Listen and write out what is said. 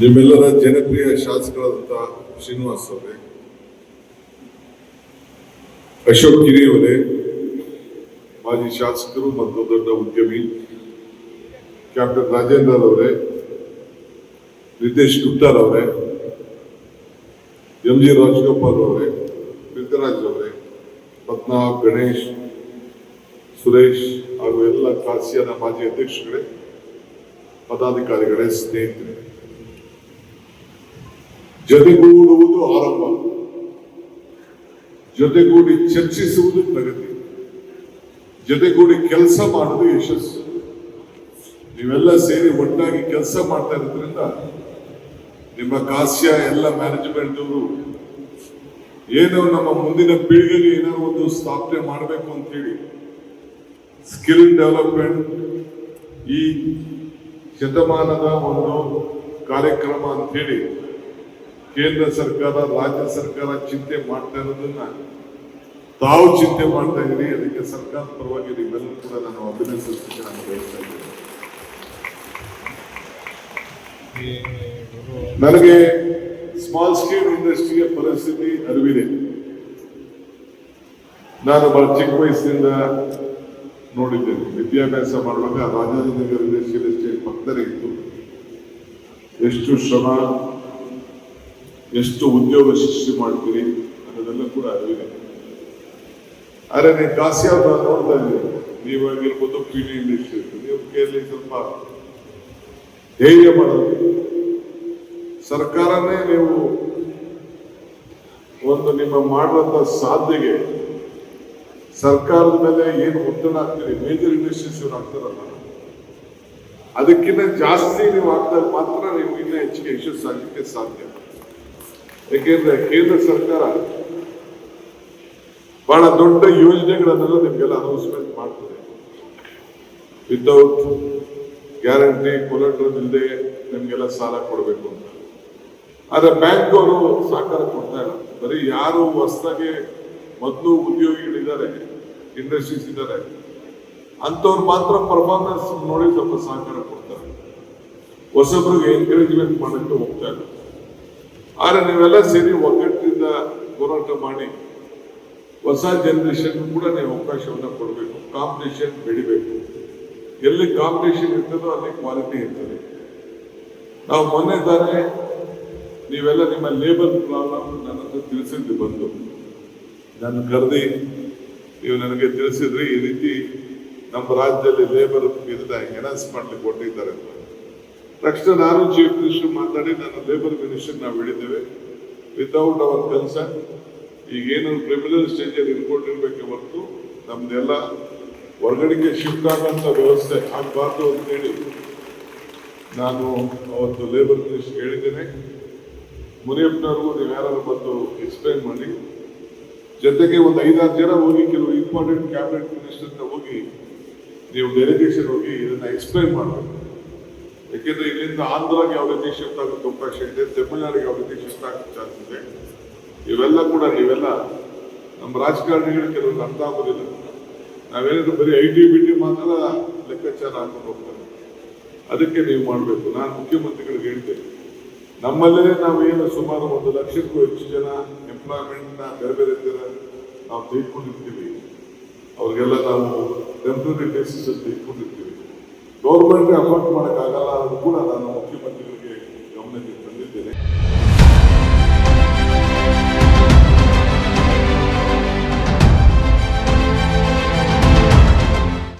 ನಿಮ್ಮೆಲ್ಲರ ಜನಪ್ರಿಯ ಶಾಸಕರಾದಂಥ ಶ್ರೀನಿವಾಸ್ ಅವರೇ, ಅಶೋಕ್ ಗಿರಿ ಅವರೇ ಮಾಜಿ ಶಾಸಕರು ಮತ್ತು ದೊಡ್ಡ ಉದ್ಯಮಿ ಕ್ಯಾಪ್ಟನ್ ರಾಜೇಂದ್ರ ಅವರೇ ನಿತೇಶ್ ಗುಪ್ತಾರ್ ಅವರೇ, ಎಂ ಜಿ ರಾಜಗೋಪಾಲ್ ಅವರೇ, ಪೃಥ್ವಿರಾಜ್ ಅವರೇ, ಪದ್ಮನಾಭ್, ಗಣೇಶ್, ಸುರೇಶ್ ಹಾಗೂ ಎಲ್ಲ ಕಾಸಿಯಾದ ಮಾಜಿ ಅಧ್ಯಕ್ಷಗಳೇ ಪದಾಧಿಕಾರಿಗಳೇ, ಸ್ನೇಹಿತರೆ. ಜೊತೆಗೂಡುವುದು ಆರಂಭ. ಜೊತೆಗೂಡಿ ಚರ್ಚಿಸುವುದು ಪ್ರಗತಿ. ಜೊತೆಗೂಡಿ ಕೆಲಸ ಮಾಡುವುದು ಯಶಸ್ಸು. ನೀವೆಲ್ಲ ಸೇರಿ ಒಟ್ಟಾಗಿ ಕೆಲಸ ಮಾಡ್ತಾ ಇರೋದ್ರಿಂದ ನಿಮ್ಮ ಕಾಸ್ಯ, ಎಲ್ಲ ಮ್ಯಾನೇಜ್ಮೆಂಟ್ ಅವರು ಏನೋ ನಮ್ಮ ಮುಂದಿನ ಪೀಳಿಗೆಗೆ ಏನಾದ್ರು ಒಂದು ಸ್ಥಾಪನೆ ಮಾಡಬೇಕು ಅಂತ ಹೇಳಿ ಸ್ಕಿಲ್ ಡೆವಲಪ್ಮೆಂಟ್ ಈ ಶತಮಾನದ ಒಂದು ಕಾರ್ಯಕ್ರಮ ಅಂತ ಹೇಳಿ ಕೇಂದ್ರ ಸರ್ಕಾರ, ರಾಜ್ಯ ಸರ್ಕಾರ ಚಿಂತೆ ಮಾಡ್ತಾ ಇರೋದನ್ನ ತಾವು ಚಿಂತೆ ಮಾಡ್ತಾ ಇದ್ದೀರಿ, ಅದಕ್ಕೆ ಸರ್ಕಾರದ ಪರವಾಗಿ ನಿಮ್ಮೆಲ್ಲರೂ ಕೂಡ ನಾನು ಅಭಿನಂದಿಸಲಿಕ್ಕೆ ನಾನು ಬಯಸ್ತಾ ಇದ್ದೇನೆ. ನನಗೆ ಸ್ಮಾಲ್ ಸ್ಕೇಲ್ ಇಂಡಸ್ಟ್ರಿಯ ಪರಿಸ್ಥಿತಿ ಅರಿವಿದೆ. ನಾನು ಬಹಳ ಚಿಕ್ಕ ವಯಸ್ಸಿನಿಂದ ನೋಡಿದ್ದೇನೆ. ವಿದ್ಯಾಭ್ಯಾಸ ಮಾಡುವಾಗ ರಾಜಾಜಿನಗರ ಇಂಡಸ್ಟ್ರಿಯಲ್ ಎಸ್ಟೇಟ್ ಪಕ್ಕದಲ್ಲೇ ಇತ್ತು. ಎಷ್ಟು ಶ್ರಮ ಎಷ್ಟು ಉದ್ಯೋಗ ಸೃಷ್ಟಿ ಮಾಡ್ತೀರಿ ಅನ್ನೋದೆಲ್ಲ ಕೂಡ ಅರಿವಿದೆ. ಆದರೆ ನೀವು ಅವ್ರನ್ನ ನೋಡ್ತಾ ಇದ್ದೀರಿ. ನೀವಾಗಿರ್ಬೋದು ಪಿ ಡಿ ಇಂಡಸ್ಟ್ರಿ ನೀವು ಕೇಳಿ ಸ್ವಲ್ಪ ಧೈರ್ಯ ಮಾಡೋದು. ಸರ್ಕಾರನೇ ನೀವು ಒಂದು ನಿಮ್ಮ ಮಾಡುವಂತ ಸಾಧ್ಯಗೆ ಸರ್ಕಾರದ ಮೇಲೆ ಏನು ಒತ್ತಡ ಆಗ್ತೀರಿ ಮೇಜರ್ ಇಂಡಸ್ಟ್ರೀಸ್ ಇವ್ರು ಆಗ್ತಾರಲ್ಲ ಅದಕ್ಕಿಂತ ಜಾಸ್ತಿ ನೀವು ಆಗ್ತಾ ಮಾತ್ರ ನೀವು ಇನ್ನೂ ಹೆಚ್ಚಿಗೆ ಯಶಸ್ಸಾಗಲಿಕ್ಕೆ ಸಾಧ್ಯ. ಯಾಕೆಂದ್ರೆ ಕೇಂದ್ರ ಸರ್ಕಾರ ಬಹಳ ದೊಡ್ಡ ಯೋಜನೆಗಳನ್ನೆಲ್ಲ ನಿಮಗೆಲ್ಲ ಅನೌನ್ಸ್ಮೆಂಟ್ ಮಾಡ್ತದೆ. ವಿತೌಟ್ ಗ್ಯಾರಂಟಿ ಕೊಲೆಟ್ರಲ್ ಇಲ್ಲದೆ ನಿಮ್ಗೆಲ್ಲ ಸಾಲ ಕೊಡಬೇಕು ಅಂತ. ಆದರೆ ಬ್ಯಾಂಕ್ ಅವರು ಸಹಕಾರ ಕೊಡ್ತಾ ಇಲ್ಲ. ಬರೀ ಯಾರು ಹೊಸದಾಗಿ ಮೊದಲು ಉದ್ಯೋಗಿಗಳಿದ್ದಾರೆ ಇಂಡಸ್ಟ್ರೀಸ್ ಇದ್ದಾರೆ, ಅಂಥವ್ರು ಮಾತ್ರ ಪರ್ಫಾರ್ಮೆನ್ಸ್ ನೋಡಿ ಸ್ವಲ್ಪ ಸಹಕಾರ ಕೊಡ್ತಾರೆ. ಹೊಸಬ್ರಿಗೆ ಎನ್ಕರೇಜ್ಮೆಂಟ್ ಮಾಡಕ್ಕೆ ಹೋಗ್ತಾ ಇಲ್ಲ. ಆದ್ರೆ ನೀವೆಲ್ಲ ಸೇರಿ ಒಗ್ಗಟ್ಟಿನಿಂದ ಹೋರಾಟ ಮಾಡಿ ಹೊಸ ಜನರೇಷನ್ ಕೂಡ ನೀವು ಅವಕಾಶವನ್ನ ಕೊಡಬೇಕು. ಕಾಂಪಿಟೇಷನ್ ಬೆಳಿಬೇಕು. ಎಲ್ಲಿ ಕಾಂಪಿಟೇಷನ್ ಇರ್ತದೋ ಅಲ್ಲಿ ಕ್ವಾಲಿಟಿ ಇರ್ತದೆ. ನಾವು ಮೊನ್ನೆ ತಾನೇ ನೀವೆಲ್ಲ ನಿಮ್ಮ ಲೇಬರ್ ಪ್ರಾಬ್ಲಮ್ ನನ್ನ ಹತ್ರ ತಿಳಿಸಿದ್ರಿ ಬಂದು. ನನ್ನ ಕರೆದಿ, ನೀವು ನನಗೆ ತಿಳಿಸಿದ್ರಿ ಈ ರೀತಿ ನಮ್ಮ ರಾಜ್ಯದಲ್ಲಿ ಲೇಬರ್ ಇದನ್ನ ಎನೌನ್ಸ್ ಮಾಡ್ಲಿಕ್ಕೆ ಕೊಟ್ಟಿದ್ದಾರೆ ಅಂತ. ತಕ್ಷಣ ನಾನು ಚೀಫ್ ಮಿನಿಸ್ಟರ್ ಮಾತಾಡಿ ನಾನು ಲೇಬರ್ ಮಿನಿಸ್ಟರ್ ನಾವು ಹೇಳಿದ್ದೇವೆ. ವಿತೌಟ್ ಅವರ್ ಕನ್ಸರ್ನ್ ಈಗೇನು ಕ್ರಿಮಿನಲ್ ಸ್ಟೇಜಲ್ಲಿ ಇಟ್ಕೊಂಡಿರ್ಬೇಕೆ ಹೊರತು ನಮ್ದೆಲ್ಲ ಹೊರಗಡೆಗೆ ಶಿಫ್ಟ್ ಆಗುವಂತ ವ್ಯವಸ್ಥೆ ಆಗಬಾರ್ದು ಅಂತೇಳಿ ನಾನು ಅವತ್ತು ಲೇಬರ್ ಮಿನಿಸ್ಟರ್ ಹೇಳಿದ್ದೇನೆ. ಮುನಿಯಪ್ಪನವ್ರಿಗೂ ನೀವು ಯಾರು ಬಂದು ಎಕ್ಸ್ಪ್ಲೈನ್ ಮಾಡಿ. ಜೊತೆಗೆ ಒಂದು ಐದಾರು ಜನ ಹೋಗಿ ಕೆಲವು ಇಂಪಾರ್ಟೆಂಟ್ ಕ್ಯಾಬಿನೆಟ್ ಮಿನಿಸ್ಟರ್ ಹೋಗಿ ನೀವು ಡೆಲಿಗೇಷನ್ ಹೋಗಿ ಇದನ್ನು ಎಕ್ಸ್ಪ್ಲೈನ್ ಮಾಡಬೇಕು. ಯಾಕೆಂದ್ರೆ ಇಲ್ಲಿಂದ ಆಂಧ್ರಗೆ ಯಾವ ರೀತಿ ಶಿಫ್ಟ್ ಆಗುತ್ತೆ ಅವಕಾಶ ಇದೆ, ತಮಿಳುನಾಡಿಗೆ ಯಾವ ರೀತಿ ಶಿಫ್ಟ್ ಆಗುತ್ತೆ ಇದೆ ಇವೆಲ್ಲ ಕೂಡ ನೀವೆಲ್ಲ ನಮ್ಮ ರಾಜಕಾರಣಿಗಳು ಕೆಲವರು ಅರ್ಥ ಆಗೋದಿಲ್ಲ. ನಾವೇನಾದ್ರು ಬರೀ ಐ ಟಿ ಬಿ ಟಿ ಮಾತ್ರ ಲೆಕ್ಕಾಚಾರ ಹಾಕೊಂಡು ಹೋಗ್ತಾರೆ ಅದಕ್ಕೆ ನೀವು ಮಾಡಬೇಕು. ನಾನು ಮುಖ್ಯಮಂತ್ರಿಗಳಿಗೆ ಹೇಳ್ತೇನೆ, ನಮ್ಮಲ್ಲೇ ನಾವು ಏನು ಸುಮಾರು ಒಂದು ಲಕ್ಷಕ್ಕೂ ಹೆಚ್ಚು ಜನ ಎಂಪ್ಲಾಯ್ಮೆಂಟ್ನ ಬೇರೆ ಬೇರೆ ಥರ ನಾವು ತೆಗೆದುಕೊಂಡಿರ್ತೀವಿ. ಅವ್ರಿಗೆಲ್ಲ ನಾವು ಟೆಂಪ್ರರಿ ಬೇಸಿಸ್ ಅಲ್ಲಿ ತೆಗೆದುಕೊಂಡಿರ್ತೀವಿ. ಗೌರ್ಮೆಂಟ್ಗೆ ಅಫೋರ್ಡ್ ಮಾಡೋಕ್ಕಾಗಲ್ಲ ಅನ್ನೋದು ಕೂಡ ನಾನು ಮುಖ್ಯಮಂತ್ರಿಗಳಿಗೆ ಗಮನಕ್ಕೆ ತಂದಿದ್ದೇನೆ.